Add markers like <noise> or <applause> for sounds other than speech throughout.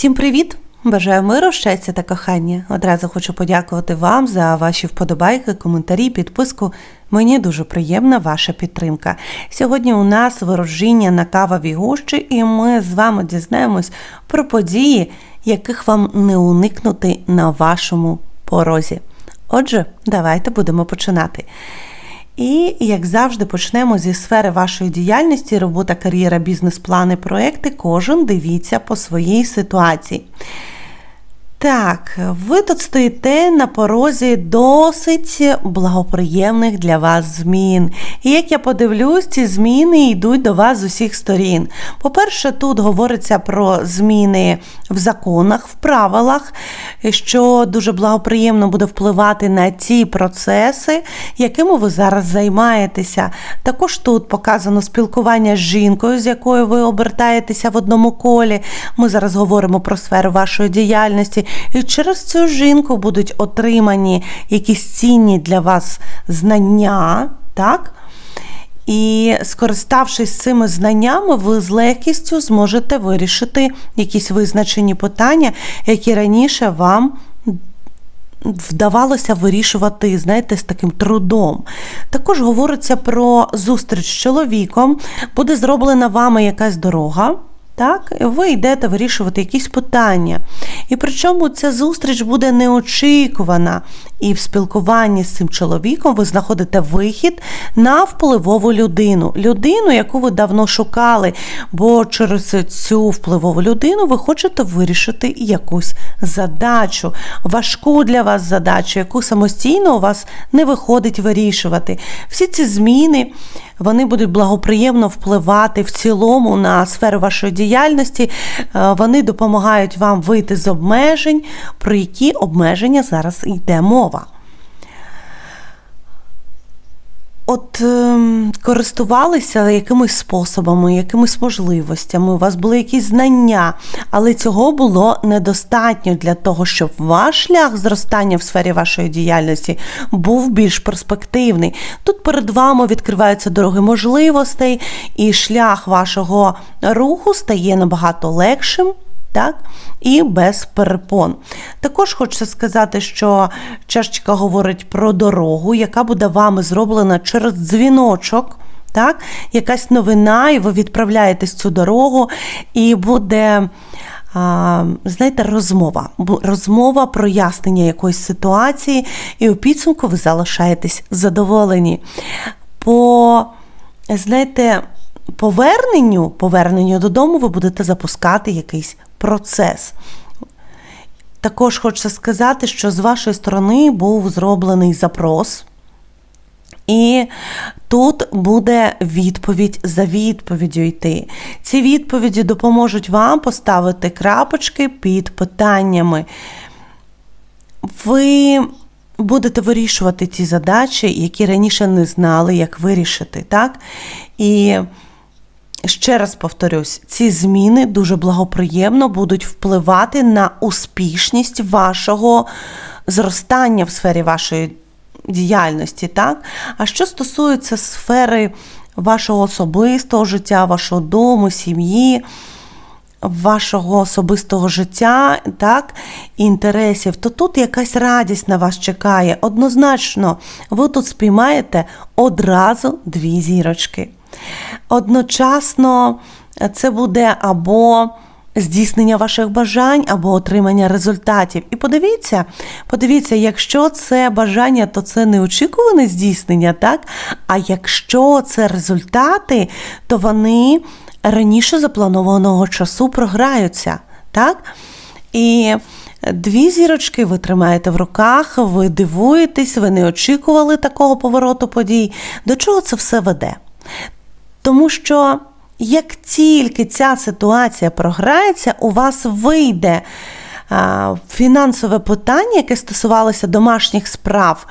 Всім привіт! Бажаю миру, щастя та кохання. Одразу хочу подякувати вам за ваші вподобайки, коментарі, підписку. Мені дуже приємна ваша підтримка. Сьогодні у нас ворожіння на кавовій гущі, і ми з вами дізнаємось про події, яких вам не уникнути на вашому порозі. Отже, давайте будемо починати. І, як завжди, почнемо зі сфери вашої діяльності, робота, кар'єра, бізнес-плани, проекти. Кожен дивіться по своїй ситуації. Так, ви тут стоїте на порозі досить благоприємних для вас змін. І як я подивлюсь, ці зміни йдуть до вас з усіх сторін. По-перше, тут говориться про зміни в законах, в правилах, що дуже благоприємно буде впливати на ті процеси, якими ви зараз займаєтеся. Також тут показано спілкування з жінкою, з якою ви обертаєтеся в одному колі. Ми зараз говоримо про сферу вашої діяльності. І через цю жінку будуть отримані якісь цінні для вас знання, так? І скориставшись цими знаннями, ви з легкістю зможете вирішити якісь визначені питання, які раніше вам вдавалося вирішувати, знаєте, з таким трудом. Також говориться про зустріч з чоловіком, буде зроблена вами якась дорога. Так, ви йдете вирішувати якісь питання. І причому ця зустріч буде неочікувана. І в спілкуванні з цим чоловіком ви знаходите вихід на впливову людину. Людину, яку ви давно шукали, бо через цю впливову людину ви хочете вирішити якусь задачу, важку для вас задачу, яку самостійно у вас не виходить вирішувати. Всі ці зміни вони будуть благоприємно впливати в цілому на сферу вашої діяльності. Е, Вони допомагають вам вийти з обмежень, про які обмеження зараз йде мова. От е, користувалися якимись способами, якимись можливостями, у вас були якісь знання, але цього було недостатньо для того, щоб ваш шлях зростання в сфері вашої діяльності був більш перспективний. Тут перед вами відкриваються дороги можливостей, і шлях вашого руху стає набагато легшим так? І без перепон. Також хочу сказати, що чашечка говорить про дорогу, яка буде вами зроблена через дзвіночок. Так? Якась новина, і ви відправляєтесь цю дорогу, і буде. Знаєте, розмова, розмова прояснення якоїсь ситуації, і у підсумку ви залишаєтесь задоволені. По, знаєте, поверненню, поверненню додому ви будете запускати якийсь процес. Також хочеться сказати, що з вашої сторони був зроблений запрос. І тут буде відповідь за відповіддю йти. Ці відповіді допоможуть вам поставити крапочки під питаннями. Ви будете вирішувати ті задачі, які раніше не знали, як вирішити. так? І Ще раз повторюсь, ці зміни дуже благоприємно будуть впливати на успішність вашого зростання в сфері вашої діяльності. так? А що стосується сфери вашого особистого життя, вашого дому, сім'ї, вашого особистого життя, так, інтересів, то тут якась радість на вас чекає. Однозначно, ви тут спіймаєте одразу дві зірочки. Одночасно це буде або здійснення ваших бажань, або отримання результатів. І подивіться, подивіться, якщо це бажання, то це неочікуване здійснення, так? А якщо це результати, то вони раніше запланованого часу програються. так? І Дві зірочки ви тримаєте в руках, ви дивуєтесь, ви не очікували такого повороту подій. До чого це все веде? Тому що як тільки ця ситуація програється, у вас вийде фінансове питання, яке стосувалося домашніх справ.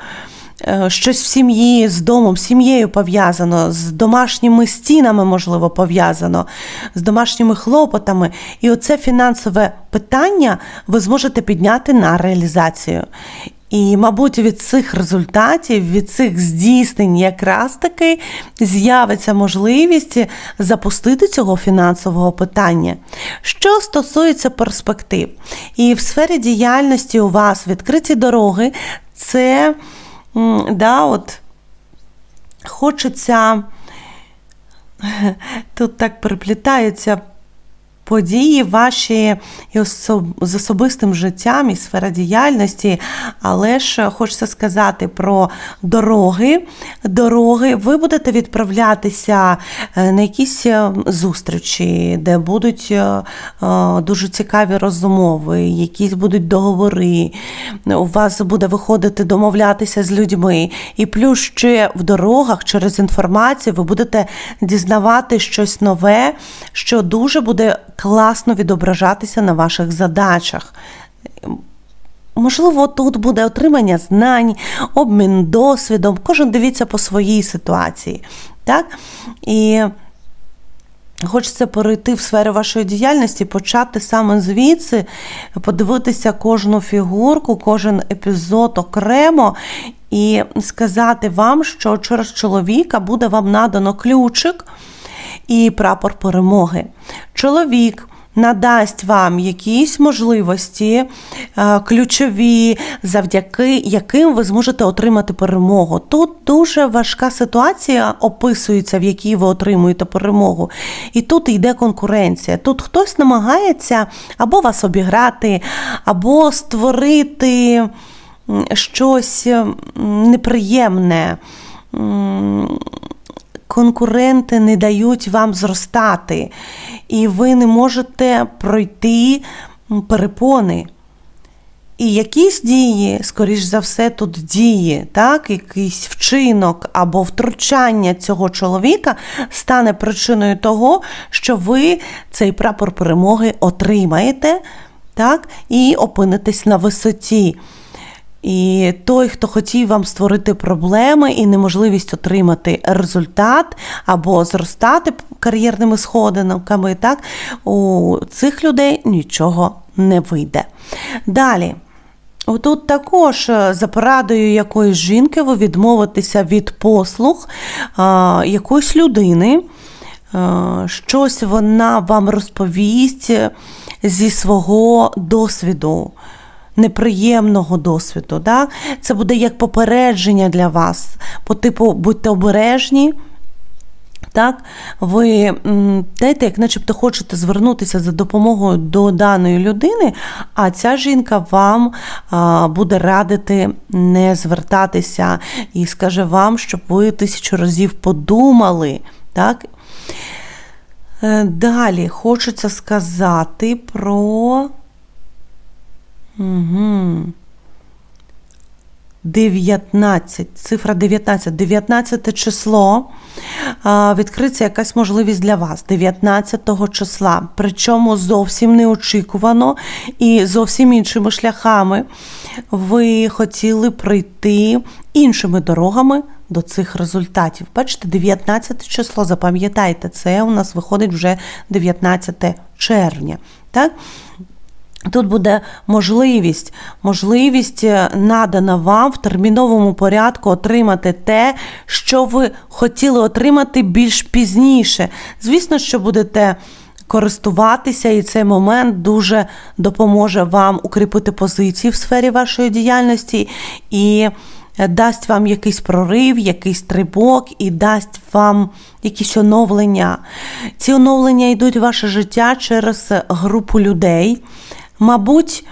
Е, щось в сім'ї з домом, з сім'єю пов'язано, з домашніми стінами, можливо, пов'язано, з домашніми хлопотами. І оце фінансове питання ви зможете підняти на реалізацію. І, мабуть, від цих результатів, від цих здійснень, якраз таки з'явиться можливість запустити цього фінансового питання. Що стосується перспектив, і в сфері діяльності у вас відкриті дороги, це да, от, хочеться. <laughs> Тут так переплітаються події ваші і з особистим життям і сфера діяльності, але ж хочеться сказати про дороги. Дороги, ви будете відправлятися е, на якісь е, зустрічі, де будуть е, дуже цікаві розмови, якісь будуть договори. У вас буде виходити домовлятися з людьми. І плюс ще в дорогах через інформацію ви будете дізнавати щось нове, що дуже буде класно відображатися на ваших задачах. Можливо, тут буде отримання знань, обмін досвідом, кожен дивіться по своїй ситуації. Так? І Хочеться перейти в сферу вашої діяльності, почати саме звідси, подивитися кожну фігурку, кожен епізод окремо і сказати вам, що через чоловіка буде вам надано ключик і прапор перемоги. Чоловік. Надасть вам якісь можливості е, ключові, завдяки яким ви зможете отримати перемогу. Тут дуже важка ситуація описується, в якій ви отримуєте перемогу. І тут йде конкуренція. Тут хтось намагається або вас обіграти, або створити щось неприємне конкуренти не дають вам зростати, і ви не можете пройти перепони. І якісь дії, скоріш за все, тут дії, так, якийсь вчинок або втручання цього чоловіка стане причиною того, що ви цей прапор перемоги отримаєте так, і опинитесь на висоті. І той, хто хотів вам створити проблеми і неможливість отримати результат або зростати кар'єрними сходинками, так, у цих людей нічого не вийде. Далі. Тут також е, за порадою якоїсь жінки ви відмовитеся від послуг а, якоїсь людини. А, щось вона вам розповість зі свого досвіду неприємного досвіду. Да? Це буде як попередження для вас. По типу, будьте обережні. Так, ви знаєте, як начебто хочете звернутися за допомогою до даної людини, а ця жінка вам буде радити не звертатися і скаже вам, щоб ви тисячу разів подумали. Так? Е, далі хочеться сказати про Угу. 19, цифра 19, 19 число. Відкриться якась можливість для вас 19 числа. Причому зовсім неочікувано і зовсім іншими шляхами ви хотіли прийти іншими дорогами до цих результатів. Бачите, 19 число, запам'ятайте, це у нас виходить вже 19 червня. Так? Тут буде можливість, можливість е, надана вам в терміновому порядку отримати те, що ви хотіли отримати більш пізніше. Звісно, що будете користуватися, і цей момент дуже допоможе вам укріпити позиції в сфері вашої діяльності і е, дасть вам якийсь прорив, якийсь стрибок, і дасть вам якісь оновлення. Ці оновлення йдуть в ваше життя через групу людей. Мабуть,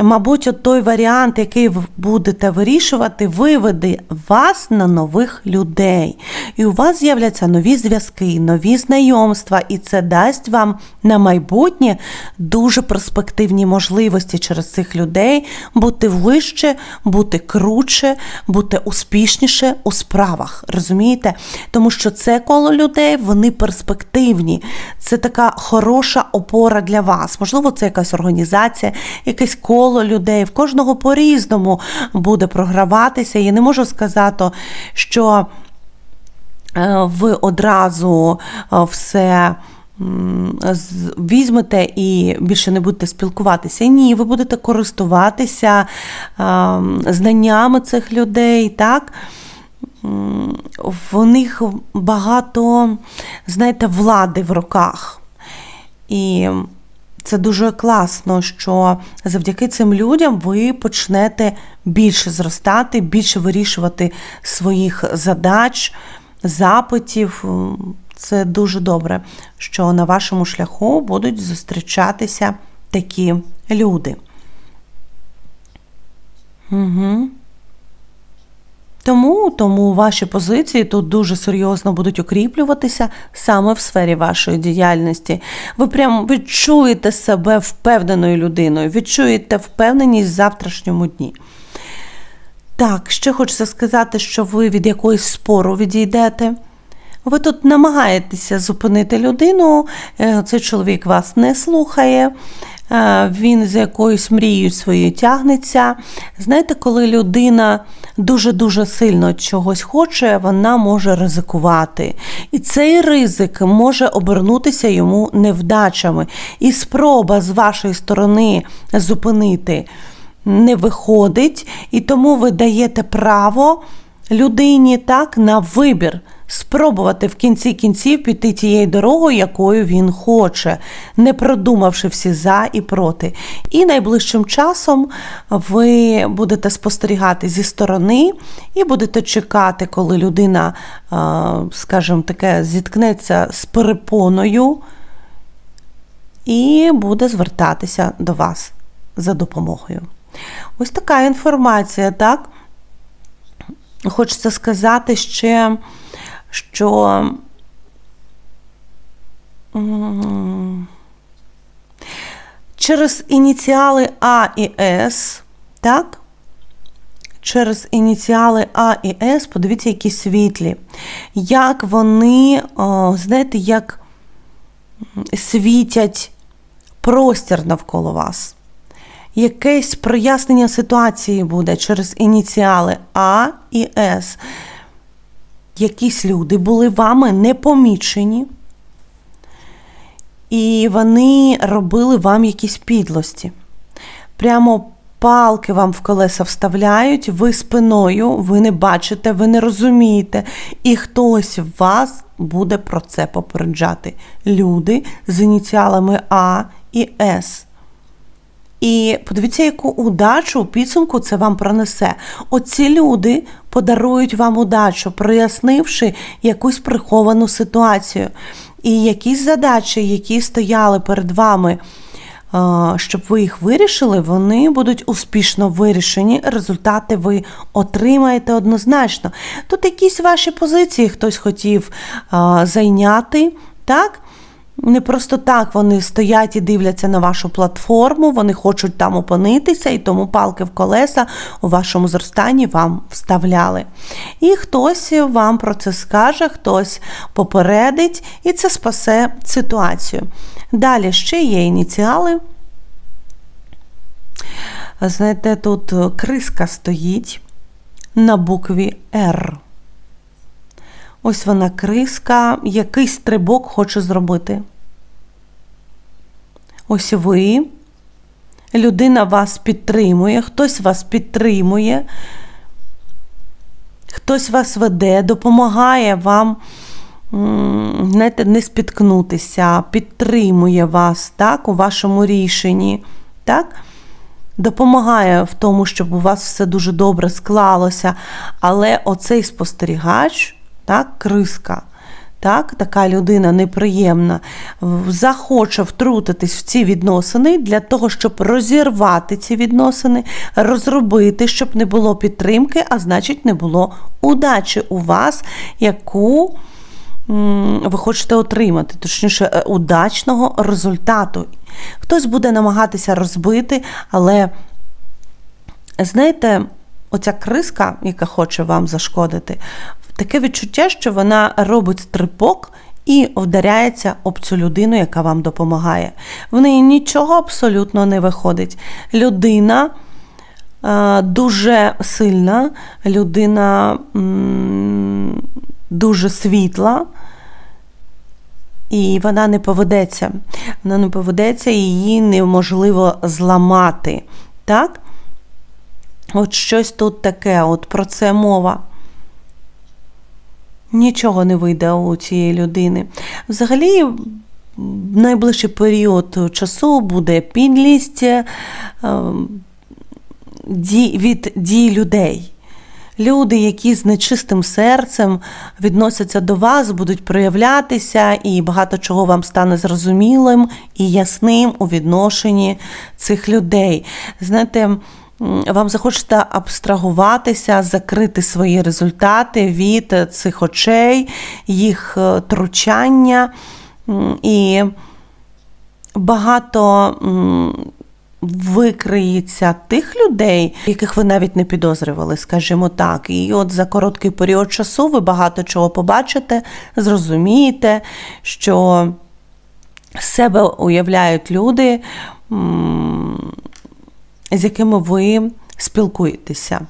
Мабуть, от той варіант, який ви будете вирішувати, виведе вас на нових людей. І у вас з'являться нові зв'язки, нові знайомства, і це дасть вам на майбутнє дуже перспективні можливості через цих людей бути вище, бути круче, бути успішніше у справах. Розумієте? Тому що це коло людей, вони перспективні. Це така хороша опора для вас. Можливо, це якась організація, якесь коло коло людей, в кожного по-різному буде програватися. Я не можу сказати, що е, ви одразу е, все візьмете і більше не будете спілкуватися. Ні, ви будете користуватися знаннями цих людей, так? В них багато, знаєте, влади в руках. І це дуже класно, що завдяки цим людям ви почнете більше зростати, більше вирішувати своїх задач, запитів. Це дуже добре, що на вашому шляху будуть зустрічатися такі люди. Угу. Тому, тому ваші позиції тут дуже серйозно будуть укріплюватися саме в сфері вашої діяльності. Ви прямо відчуєте себе впевненою людиною, відчуєте впевненість в завтрашньому дні. Так, ще хочеться сказати, що ви від якоїсь спору відійдете. Ви тут намагаєтеся зупинити людину, е, цей чоловік вас не слухає, він за якоюсь мрією своєю тягнеться. Знаєте, коли людина дуже-дуже сильно чогось хоче, вона може ризикувати. І цей ризик може обернутися йому невдачами. І спроба з вашої сторони зупинити не виходить, і тому ви даєте право людині так на вибір. Спробувати в кінці кінців піти тією дорогою, якою він хоче, не продумавши всі за і проти. І найближчим часом ви будете спостерігати зі сторони і будете чекати, коли людина, скажімо таке, зіткнеться з перепоною і буде звертатися до вас за допомогою. Ось така інформація, так? Хочеться сказати ще, що через ініціали А і С, так? Через ініціали А і С, подивіться, які світлі. Як вони, знаєте, як світять простір навколо вас якесь прояснення ситуації буде через ініціали А і С. Якісь люди були вами непомічені, і вони робили вам якісь підлості. Прямо палки вам в колеса вставляють, ви спиною, ви не бачите, ви не розумієте, і хтось вас буде про це попереджати. Люди з ініціалами А і С. І подивіться, яку удачу у підсумку це вам пронесе. Оці люди подарують вам удачу, прояснивши якусь приховану ситуацію. І якісь задачі, які стояли перед вами, щоб ви їх вирішили, вони будуть успішно вирішені. Результати ви отримаєте однозначно. Тут якісь ваші позиції хтось хотів зайняти, так? Не просто так вони стоять і дивляться на вашу платформу, вони хочуть там опинитися, і тому палки в колеса у вашому зростанні вам вставляли. І хтось вам про це скаже, хтось попередить, і це спасе ситуацію. Далі ще є ініціали. Знаєте, тут криска стоїть на букві Р. Ось вона криска, якийсь стрибок хоче зробити. Ось ви, людина вас підтримує, хтось вас підтримує, хтось вас веде, допомагає вам знаєте, не спіткнутися, підтримує вас так, у вашому рішенні. так? Допомагає в тому, щоб у вас все дуже добре склалося. Але оцей спостерігач так, криска. Так, Така людина неприємна, захоче втрутитись в ці відносини для того, щоб розірвати ці відносини, розробити, щоб не було підтримки, а значить, не було удачі у вас, яку ви хочете отримати, точніше, е, удачного результату. Хтось буде намагатися розбити, але, знаєте, оця криска, яка хоче вам зашкодити, таке відчуття, що вона робить стрибок і вдаряється об цю людину, яка вам допомагає. В неї нічого абсолютно не виходить. Людина е, дуже сильна, людина м, дуже світла. і вона не поведеться. Вона не поведеться, її неможливо зламати. Так? От щось тут таке, от про це мова. Нічого не вийде у цієї людини. Взагалі, найближчий період часу буде підлість е, від дій людей. Люди, які з нечистим серцем відносяться до вас, будуть проявлятися, і багато чого вам стане зрозумілим і ясним у відношенні цих людей. Знаєте, вам захочеться абстрагуватися, закрити свої результати від е, цих очей, їх е, тручання і багато викриється тих людей, яких ви навіть не підозрювали, скажімо так. І от за короткий період часу ви багато чого побачите, зрозумієте, що себе уявляють люди, з якими ви спілкуєтеся.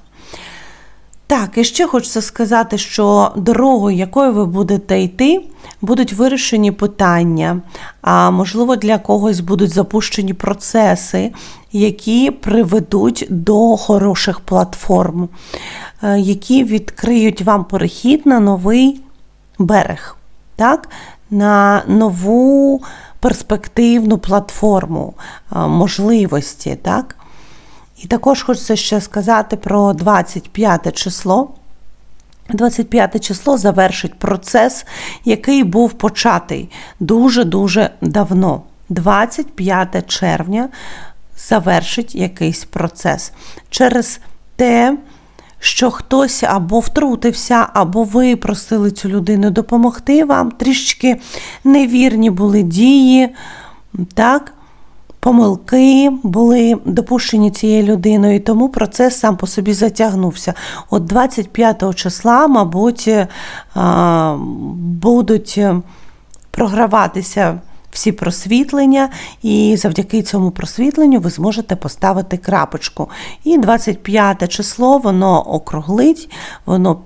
Так, і ще хочеться сказати, що дорогою, якою ви будете йти, будуть вирішені питання, а можливо, для когось будуть запущені процеси, які приведуть до хороших платформ, е, які відкриють вам перехід на новий берег, так? на нову перспективну платформу е, можливості. так? І також хочеться ще сказати про 25 число. 25 число завершить процес, який був початий дуже-дуже давно. 25 червня завершить якийсь процес. Через те, що хтось або втрутився, або ви просили цю людину допомогти вам, трішки невірні були дії, так? Помилки були допущені цією людиною, і тому процес сам по собі затягнувся. От 25 числа, мабуть, будуть програватися. Всі просвітлення, і завдяки цьому просвітленню ви зможете поставити крапочку. І 25 число воно округлить, воно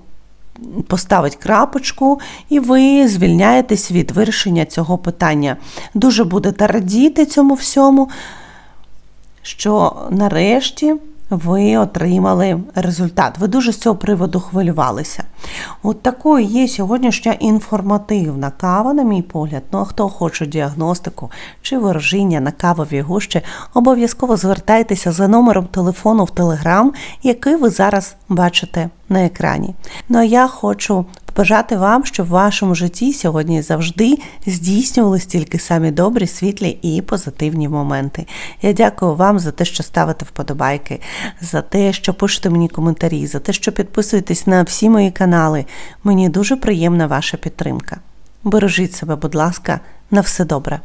поставить крапочку, і ви звільняєтесь від вирішення цього питання. Дуже будете радіти цьому всьому, що нарешті ви отримали результат. Ви дуже з цього приводу хвилювалися. От такою є сьогоднішня інформативна кава, на мій погляд. Ну а хто хоче діагностику чи ворожіння на кавові гущі, обов'язково звертайтеся за номером телефону в Телеграм, який ви зараз бачите на екрані. Ну а я хочу побажати вам, щоб в вашому житті сьогодні завжди здійснювалися тільки самі добрі, світлі і позитивні моменти. Я дякую вам за те, що ставите вподобайки, за те, що пишете мені коментарі, за те, що підписуєтесь на всі мої канали. Мені дуже приємна ваша підтримка. Бережіть себе, будь ласка, на все добре.